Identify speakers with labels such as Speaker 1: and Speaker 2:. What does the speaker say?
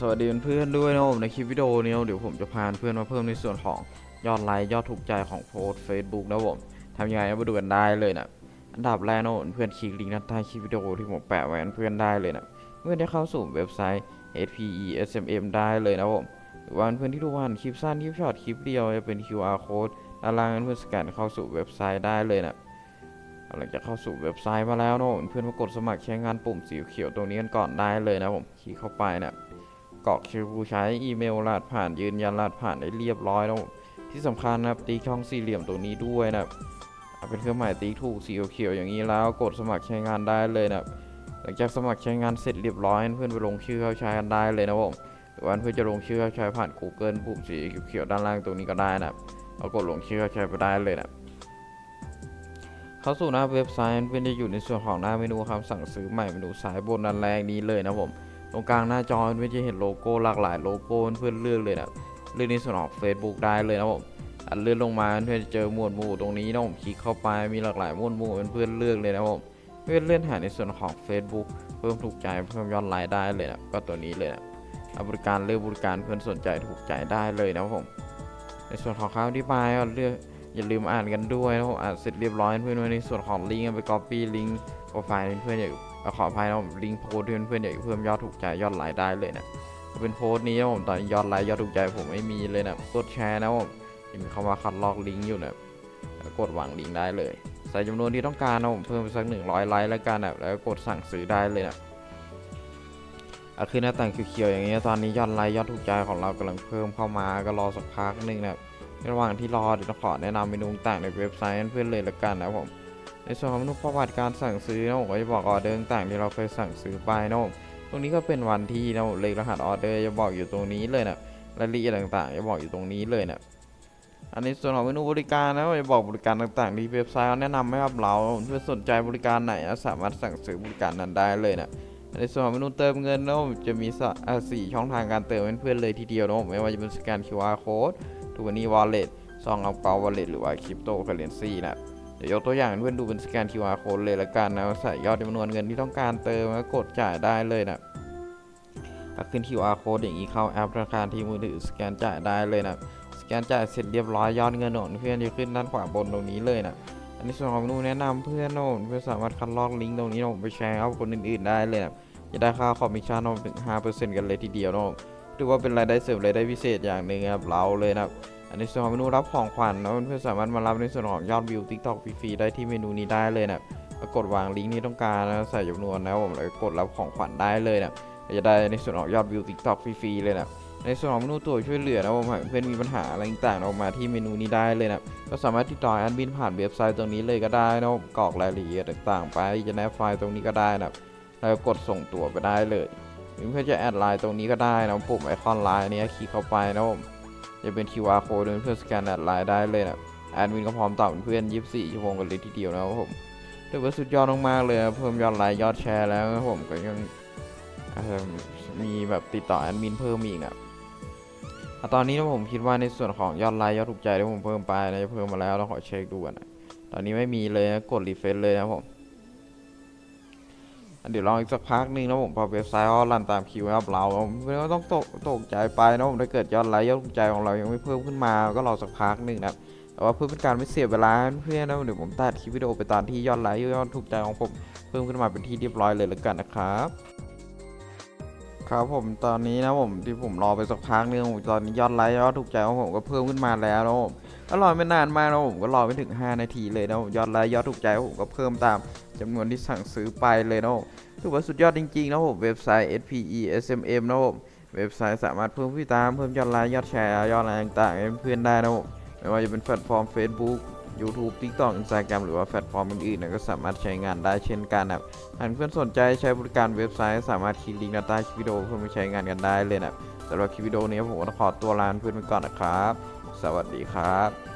Speaker 1: สวัสดีเพื่อนด้วยนะผมในคลิปวิดีโอนี้เดี๋ยวผมจะพาเพื่อนมาเพิ่มในส่วนของยอดไลค์ยอดถูกใจของโพสต์ Facebook นะผมทำยังไงมาดูกันได้เลยนะอันดับแรกนะผมเพื่อนคลิกลิงก์ด้านใต้คลิปวิดีโอที่ผมแปะไว้เพื่อนได้เลยนะเพื่อนได้เข้าสู่เว็บไซต์ HPESMM ได้เลยนะผมหรือว่าเพื่อนที่ดูผ่านคลิปสั้นคลิปช็อตคลิปเดียวจะเป็น QR code ด้านล่างเพื่อนสแกนเข้าสู่เว็บไซต์ได้เลยนะหลังจากเข้าสู่เว็บไซต์มาแล้วนะผมเพื่อนมากดสมัครใช้งานปุ่มสีเขียวตรงนี้กันก่อนได้เลยนะผมคลิกเข้าไปนะ กรอกชื่อผู้ใช้อีเมลรหัสผ่านยืนยันรหัสผ่านได้เรียบร้อยนะผมที่สำคัญนะครับติ๊กช่องสี่เหลี่ยมตรงนี้ด้วยนะครับเป็นเครื่องหมายติ๊กถูกสีเขียวอย่างนี้แล้วกดสมัครใช้งานได้เลยนะหลังจากสมัครใช้งานเสร็จเรียบร้อยเพื่อนไปลงชื่อเข้าใช้กันได้เลยนะผมหรือว่าเพื่อนจะลงชื่อเข้าใช้ผ่าน Google ปุ่มสีเขียวด้านล่างตรงนี้ก็ได้นะเอากดลงชื่อเข้าใช้ไปได้เลยนะเข้าสู่หน้าเว็บไซต์เพื่อนจะอยู่ในส่วนของหน้าเมนูคำสั่งซื้อใหม่เมนูซ้ายบนด้านแรกนี้เลยนะผม รงกลางหน้าจอเพื่อนจะเห็นโลโก้หลากหลายโลโก้เพื่อนเลือกเลยนะเลือกในส่วนของ Facebook ได้เลยนะผมอันเลื่อนลงมาเพื่อนจะเจอหมวดหมู่ตรงนี้นะผมคลิกเข้าไปมีหลากหลายหมวดหมู่เพื่อนเลือกเลยนะผมเพื่อนเลื่อนหาในส่วนของ Facebook เพิ่มถูกใจเพิ่มยอดไลค์ได้เลยนะก็ตัวนี้เลยนะบริการเลือกบริการเพื่อนสนใจถูกใจได้เลยนะผมในส่วนของคำอธิบายก็เลือกอย่าลืมอ่านกันด้วยนะผมอ่านเสร็จเรียบร้อยเพื่อนในส่วนของลิงก์ไป copy ลิงก์โปรไฟล์เพื่อนอยากเอา ขออภัยนะผมลิงก์โพสต์ที่เพื่อนๆอยากเพิ่มยอดถูกใจยอดไลค์ได้เลยนะเป็นโพสนี้นะผมตอนยอดไลค์ยอดถูกใจผมไม่มีเลยนะกดแชร์นะผมยังมีคำว่าคัดลอกลิงก์อยู่นะกดวางลิงก์ได้เลยใส่จำนวนที่ต้องการนะผมเพิ่มไปสัก 100 ไลค์แล้วกันนะแล้วก็กดสั่งซื้อได้เลยนะอะคือหน้าต่างเขียวๆอย่างเงี้ยตอนนี้ยอดไลค์ยอดถูกใจของเรากำลังเพิ่มเข้ามาก็รอสักพักหนึ่งนะระหว่างที่รอเดี๋ยวขอแนะนำเมนูต่างในเว็บไซต์ให้เพื่อนเลยละกันนะผม ในส่วนของเมนูประวัติการสั่งซื้อนะผมก็จะบอกออเดอร์ต่างที่เราเคยสั่งซื้อไปนะผมตรงนี้ก็เป็นวันที่นะผมเลขรหัสออเดอร์จะบอกอยู่ตรงนี้เลยนะรายละเอียดต่างๆจะบอกอยู่ตรงนี้เลยนะอันนี้ส่วนของเมนูบริการนะจะบอกบริการต่างๆที่เว็บไซต์เขาแนะนำให้กับเราเพื่อสนใจบริการไหนสามารถสั่งซื้อบริการนั้นได้เลยนะในส่วนของเมนูเติมเงินนะผมจะมีสะสี่ช่องทางการเติมเพื่อนเลยทีเดียวนะผมไม่ว่าจะเป็นสแกน QR code ทูบันนี่วอลเล็ตซองเอาเปาวอลเล็ตหรือว่าคริปโตเคอเรนซีนะ เดี๋ยวยกตัวอย่างเพื่อนดูเป็นสแกน QR code เลยละกันนะใส่ยอดจำนวนเงินที่ต้องการเติมแล้วกดจ่ายได้เลยนะขึ้น QR code อย่างนี้เข้าแอปธนาคารที่มือถือสแกนจ่ายได้เลยนะสแกนจ่ายเสร็จเรียบร้อยยอดเงินของเพื่อนจะขึ้นด้านขวาบนตรงนี้เลยนะอันนี้ส่วนของนูแนะนำเพื่อนโน่นเพื่อสามารถคัดลอกลิงก์ตรงนี้นะผมไปแชร์เอาคนอื่นๆได้เลยนะจะได้ค่าคอมมิชชั่นโน่นถึง5%กันเลยทีเดียวโน่น ถือว่าเป็นรายได้เสริมรายได้พิเศษอย่างหนึ่งครับเราเลยนะครับอันในส่วนของเมนูรับของขวัญนะเพื่อนๆสามารถมารับในส่วนของยอดวิว TikTok ฟรีๆได้ที่เมนูนี้ได้เลยนะแล้วกดวางลิงก์ที่ต้องการนะใส่จำนวนนะผมแล้วกดรับของขวัญได้เลยนะจะได้ในส่วนของยอดวิว TikTok ฟรีๆเลยนะในส่วนของเมนูตัวช่วยเหลือนะผมเพื่อนมีปัญหาอะไรต่างๆออกมาที่เมนูนี้ได้เลยนะก็สามารถติดต่อแอดมินผ่านเว็บไซต์ตรงนี้เลยก็ได้นะกรอกรายละเอียดต่างๆ ไปจะแนบไฟล์ตรงนี้ก็ได้นะแล้วก็กดส่งตัวไปได้เลย หรือเพื่อนจะแอดไลน์ตรงนี้ก็ได้นะปุ่มไอคอนไลน์นี้คลิกเข้าไปนะผมจะเป็น QR code เพื่อสแกนแอดไลน์ได้เลยนะแอดมินก็พร้อมตอบเพื่อน 24 ชั่วโมงกันเลยทีเดียวนะครับผมถือว่าสุดยอดมากๆเลยนะเพิ่มยอดไลค์ยอดแชร์แล้วนะผมก็ยังมีแบบติดต่อแอดมินเพิ่มอีกนะตอนนี้นะผมคิดว่าในส่วนของยอดไลค์ยอดถูกใจที่ผมเพิ่มไปนะจะเพิ่มมาแล้วเราขอเช็คดูนะตอนนี้ไม่มีเลยนะกดรีเฟซเลยนะผม เดี๋ยวรออีกสักพักหนึงนะผมพอเว็บไซต์เขารันตามคิวครับเราไม่ต้องตกตกใจไปนะผมถ้าเกิดยอดไลค์ยอดถูกใจของเรายังไม่เพิ่มขึ้นมาก็รอสักพักหนึ่งนะแต่ว่าเพื่อเป็นการไม่เสียเวลาเพื่อนนะเดี๋ยวผมตัดคลิปวิดีโอไปตอนที่ยอดไลค์ยอดถูกใจของผมเพิ่มขึ้นมาเป็นที่เรียบร้อยเลยแล้วกันนะครับครับผมตอนนี้นะผมที่ผมรอไปสักพักนึงตอนนี้ยอดไลค์ยอดถูกใจของผมก็เพิ่มขึ้นมาแล้วนะผม ก็รอไม่นานมากนะผมก็รอไม่ถึง 5 นาทีเลยนะยอดไลค์ยอดถูกใจผมก็เพิ่มตามจำนวนที่สั่งซื้อไปเลยนะถือว่าสุดยอดจริงๆนะผมเว็บไซต์ SPE SMM นะผมเว็บไซต์สามารถเพิ่มผู้ตามเพิ่มยอดไลค์ยอดแชร์ยอดอะไรต่างๆให้เพื่อนได้นะผมไม่ว่าจะเป็นแพลตฟอร์ม Facebook YouTube TikTok Instagram หรือว่าแพลตฟอร์มอื่นๆนะก็สามารถใช้งานได้เช่นกันนะหากเพื่อนสนใจใช้บริการเว็บไซต์ สามารถคลิกลิงก์ด้านใต้คลิปวิดีโอเพื่อไปใช้งานกันได้เลยนะสำหรับคลิปวิดีโอนี้ผมก็ขอตัวลาเพื่อนไปก่อนนะครับ สวัสดีครับ